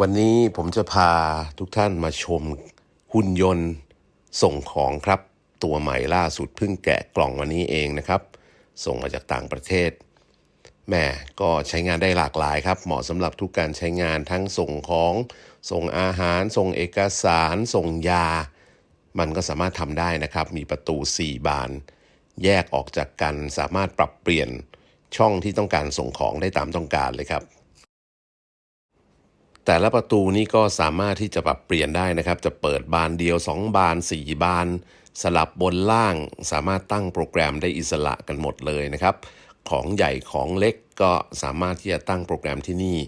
วันนี้ผมจะพาทุกท่านมาชมหุ่นยนต์ส่งของครับ ตัวใหม่ล่าสุดเพิ่งแกะกล่องวันนี้เองนะครับ ส่งมาจากต่างประเทศแหม่ก็ใช้งานได้หลากหลายครับ เหมาะสำหรับทุกการใช้งานทั้งส่งของส่งอาหาร ส่งเอกสาร ส่งยา มันก็สามารถทำได้นะครับ มีประตู 4 บาน แยกออกจากกันสามารถปรับเปลี่ยนช่องที่ต้องการส่งของได้ตามต้องการเลยครับ แต่ละประตูนี้ก็สามารถที่จะปรับเปลี่ยนได้นะครับ จะเปิดบานเดียว 2 บาน 4 บาน สลับบนล่าง สามารถตั้งโปรแกรมได้อิสระกันหมดเลยนะครับ ของใหญ่ของเล็กก็สามารถที่จะตั้งโปรแกรมที่นี่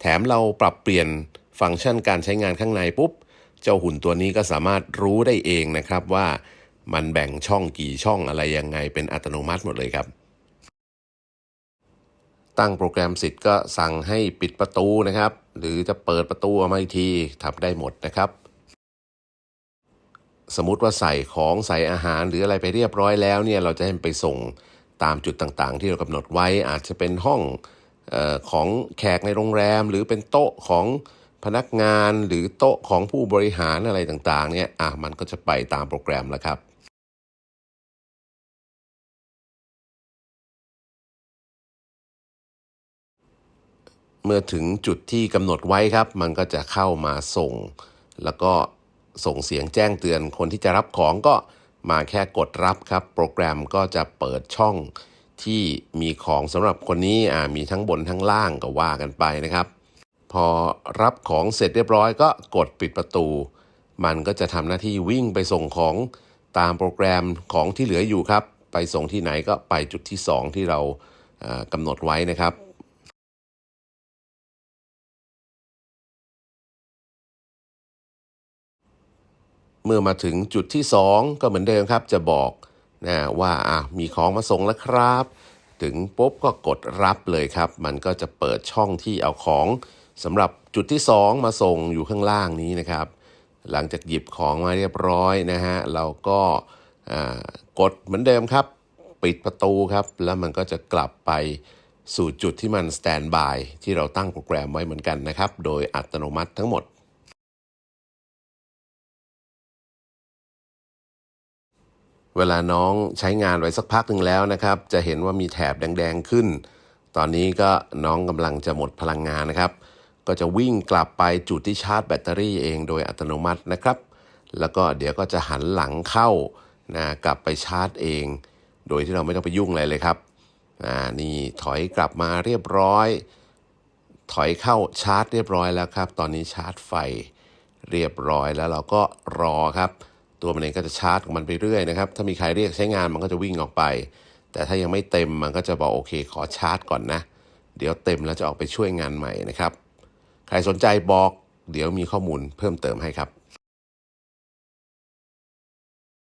แถมเราปรับเปลี่ยนฟังก์ชันการใช้งานข้างในปุ๊บ เจ้าหุ่นตัวนี้ก็สามารถรู้ได้เองนะครับว่ามันแบ่งช่องกี่ช่องอะไรยังไงเป็นอัตโนมัติหมดเลยครับ ตั้งโปรแกรมเสร็จก็สั่งให้ปิดประตูนะครับ หรือจะเปิดประตูออกมาอีกทีทำได้หมดนะครับ สมมติว่าใส่ของใส่อาหารหรืออะไรไปเรียบร้อยแล้วเนี่ยเราจะให้มันไปส่งตามจุดต่างๆ ที่เรากำหนดไว้อาจจะเป็นห้องออของแขกในโรงแรม หรือเป็นโต๊ะของพนักงานหรือโต๊ะของผู้บริหารอะไรต่างๆเนี่ยอะมันก็จะไปตามโปรแกรมแล้วครับ เมื่อถึงจุดที่กำหนดไว้ครับ มันก็จะเข้ามาส่ง แล้วก็ส่งเสียงแจ้งเตือนคนที่จะรับของก็มาแค่กดรับครับ โปรแกรมก็จะเปิดช่องที่มีของสำหรับคนนี้มีทั้งบนทั้งล่างก็ว่ากันไปนะครับ พอรับของเสร็จเรียบร้อยก็กดปิดประตู มันก็จะทำหน้าที่วิ่งไปส่งของตามโปรแกรมของที่เหลืออยู่ครับ ไปส่งที่ไหนก็ไปจุดที่ 2 ที่เรากำหนดไว้นะครับ เมื่อมาถึงจุดที่ 2 ก็เหมือนเดิมครับ จะบอกนะว่าอะมีของมาส่งแล้วครับ ถึงปุ๊บก็กดรับเลยครับ มันก็จะเปิดช่องที่เอาของสำหรับจุดที่ 2 มาส่งอยู่ข้างล่างนี้นะครับ หลังจากหยิบของมาเรียบร้อยนะฮะเราก็กดเหมือนเดิมครับ ปิดประตูครับ แล้วมันก็จะกลับไปสู่จุดที่มันสแตนบายที่เราตั้งโปรแกรมไว้เหมือนกันนะครับ โดยอัตโนมัติทั้งหมด เวลาน้องใช้งานไว้สักพักหนึ่งแล้วนะครับ จะเห็นว่ามีแถบแดงๆขึ้น ตอนนี้ก็น้องกำลังจะหมดพลังงานนะครับ ก็จะวิ่งกลับไปจุดที่ชาร์จแบตเตอรี่เองโดยอัตโนมัตินะครับ แล้วก็เดี๋ยวก็จะหันหลังเข้านะกลับไปชาร์จเอง โดยที่เราไม่ต้องไปยุ่งอะไรเลยครับอ่านี่ถอยกลับมาเรียบร้อย ถอยเข้าชาร์จเรียบร้อยแล้วครับ ตอนนี้ชาร์จไฟเรียบร้อยแล้วเราก็รอครับ ตัวมันเองก็จะชาร์จของมันไปเรื่อยนะครับ ถ้ามีใครเรียกใช้งานมันก็จะวิ่งออกไป แต่ถ้ายังไม่เต็มมันก็จะบอกโอเคขอชาร์จก่อนนะ เดี๋ยวเต็มแล้วจะออกไปช่วยงานใหม่นะครับ ใครสนใจบอก เดี๋ยวมีข้อมูลเพิ่มเติมให้ครับ